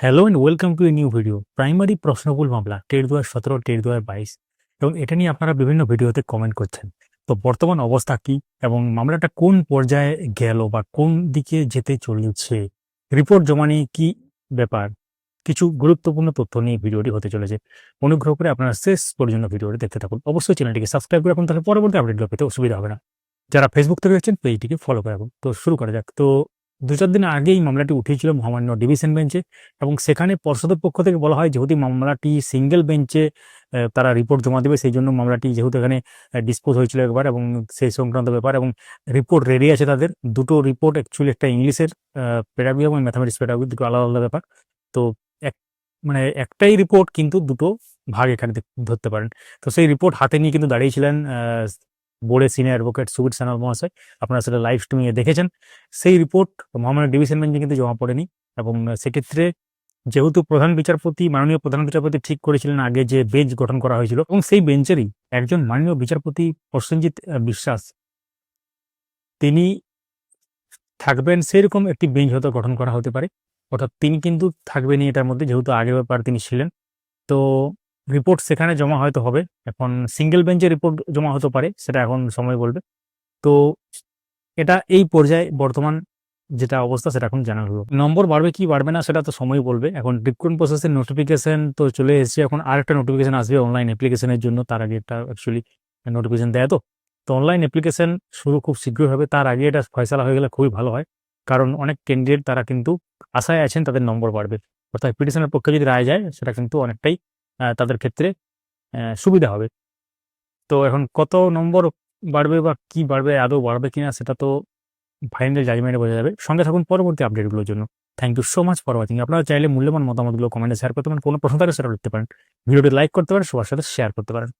Hello and welcome to a new video primary প্রশ্নবুল মামলা TET দু হাজার সতেরো টেট দু হাজার বাইশ, এবং এটা নিয়ে আপনারা বিভিন্ন ভিডিওতে কমেন্ট করছেন। তো বর্তমান অবস্থা কি, এবং মামলাটা কোন পর্যায়ে গেল বা কোন দিকে যেতে চলেছে? রিপোর্ট জমা নিয়ে কি ব্যাপার? কিছু গুরুত্বপূর্ণ তথ্য নিয়ে ভিডিওটি হতে চলেছে। অনুগ্রহ করে আপনারা শেষ পর্যন্ত ভিডিওটি দেখতে থাকুন। অবশ্যই চ্যানেলটিকে সাবস্ক্রাইব করে রাখুন, তাহলে পরবর্তী আপডেটগুলো পেতে অসুবিধা হবে না। যারা ফেসবুক থেকে দেখছেন পেজটিকে ফলো করে রাখুন। তো শুরু করা যাক। তো দু চার দিন আগেই মামলাটি উঠেছিল মহামান্য ডিভিশন বেঞ্চে এবং সেখানে পর্ষদের পক্ষ থেকে বলা হয় যেহেতু মামলাটি সিঙ্গেল বেঞ্চে তারা রিপোর্ট জমা দেবে, সেই জন্য মামলাটি যেহেতু এখানে ডিসপোজ হয়েছিল একবার এবং সেই সংক্রান্ত ব্যাপার এবং রিপোর্ট রেডি আছে তাদের। দুটো রিপোর্ট অ্যাকচুয়ালি একটা ইংলিশের পেডাগি এবং ম্যাথামেটিক্স পেডাগি দুটো আলাদা আলাদা ব্যাপার। তো এক মানে একটাই রিপোর্ট কিন্তু দুটো ভাগ এখানে ধরতে পারেন। তো সেই রিপোর্ট হাতে নিয়ে কিন্তু দাঁড়িয়েছিলেন বোর্ডের সিনিয়র অ্যাডভোকেট সুবির সানাল মহাশয়, আপনারা সেটা লাইভ স্ট্রিমিংয়ে দেখেছেন। সেই রিপোর্ট মহামান্য ডিভিশন বেঞ্চে কিন্তু জমা পড়েনি এবং সেক্ষেত্রে যেহেতু প্রধান বিচারপতি, মাননীয় প্রধান বিচারপতি ঠিক করেছিলেন আগে যে বেঞ্চ গঠন করা হয়েছিল এবং সেই বেঞ্চেরই একজন মাননীয় বিচারপতি প্রসেনজিৎ বিশ্বাস, তিনি থাকবেন সেরকম একটি বেঞ্চ হয়তো গঠন করা হতে পারে। অর্থাৎ তিনি কিন্তু থাকবেনই এটার মধ্যে, যেহেতু আগের ব্যাপার তিনি ছিলেন। তো রিপোর্ট সেখানে জমা হয়তো হবে। এখন সিঙ্গেল বেঞ্চে রিপোর্ট জমা হতে পারে, সেটা এখন সময় বলবে। তো এটা এই পর্যায়ে বর্তমান যেটা অবস্থা, সেটা এখন জানা হলো। নম্বর বাড়বে কি বাড়বে না, সেটা তো সময় বলবে। এখন রিক্রুটমেন্ট প্রসেসের নোটিফিকেশন তো চলে এসেছে। এখন আরেকটা নোটিফিকেশন আসবে অনলাইন অ্যাপ্লিকেশনের জন্য। তার আগে একটা অ্যাকচুয়ালি নোটিফিকেশন দেয় তো। তো অনলাইন অ্যাপ্লিকেশন শুরু খুব শীঘ্রই হবে। তার আগে এটা ফয়সালা হয়ে গেলে খুবই ভালো হয়। কারণ অনেক ক্যান্ডিডেট তারা কিন্তু আশায় আছেন তাদের নম্বর বাড়বে। অর্থাৎ পিটিশনের পক্ষে যদি রায় যায়, সেটা কিন্তু অনেকটাই তাদের ক্ষেত্রে সুবিধা হবে। তো এখন কত নম্বর বাড়বে বা কি বাড়বে, আদৌ বাড়বে কিনা সেটা তো ফাইনাল জাজমেন্টে বোঝা যাবে। সঙ্গে থাকুন পরবর্তী আপডেটগুলোর জন্য। Thank you so much for watching আপনারা চাইলে মূল্যবান মতামতগুলো কমেন্টে শেয়ার করতে পারেন। কোনো প্রশ্ন থাকলে সেটা লিখতে পারেন। ভিডিওটি লাইক করতে পারেন, সবার সাথে শেয়ার করতে পারেন।